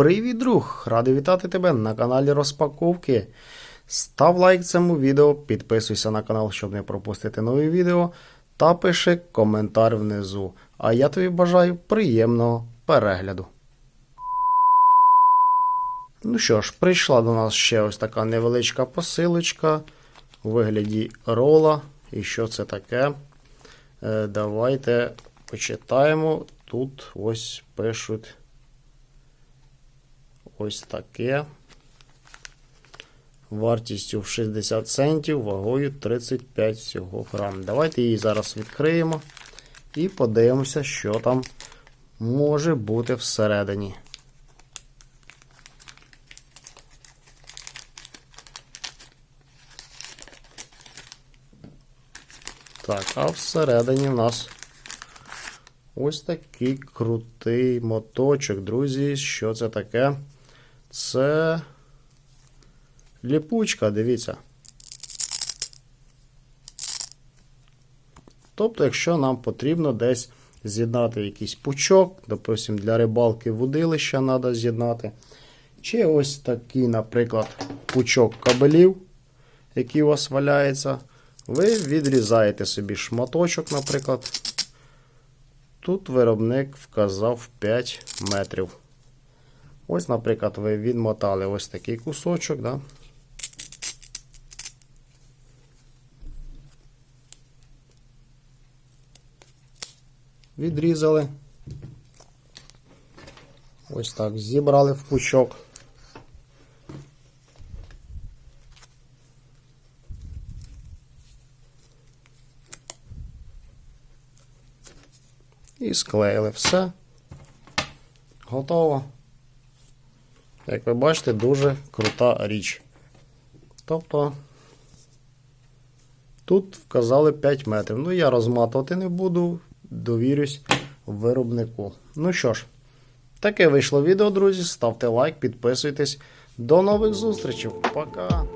Привіт, друг! Радий вітати тебе на каналі Розпаковки. Став лайк цьому відео, підписуйся на канал, щоб не пропустити нові відео, та пиши коментар внизу. А я тобі бажаю приємного перегляду. Ну що ж, прийшла до нас ще ось така невеличка посилочка у вигляді рола. І що це таке? Е, давайте почитаємо. Тут ось пишуть ось таке. Вартістю в 60 центів, вагою 35 всього грам. Давайте її зараз відкриємо і подивимося, що там може бути всередині. Так, а всередині в нас ось такий крутий моточок, друзі. Що це таке? Це ліпучка, дивіться. Тобто, якщо нам потрібно десь з'єднати якийсь пучок, допустим, для рибалки вудилища треба з'єднати. Чи ось такий, наприклад, пучок кабелів, який у вас валяється, ви відрізаєте собі шматочок, наприклад. Тут виробник вказав 5 метрів. Ось, наприклад, ви відмотали ось такий кусочок, да? Відрізали. Ось так зібрали в пучок. І склеїли все. Готово. Як ви бачите, дуже крута річ. Тобто тут вказали 5 метрів. Ну, я розматувати не буду, довірюсь виробнику. Ну що ж, таке вийшло відео, друзі. Ставте лайк, підписуйтесь. До нових зустрічей. Пока!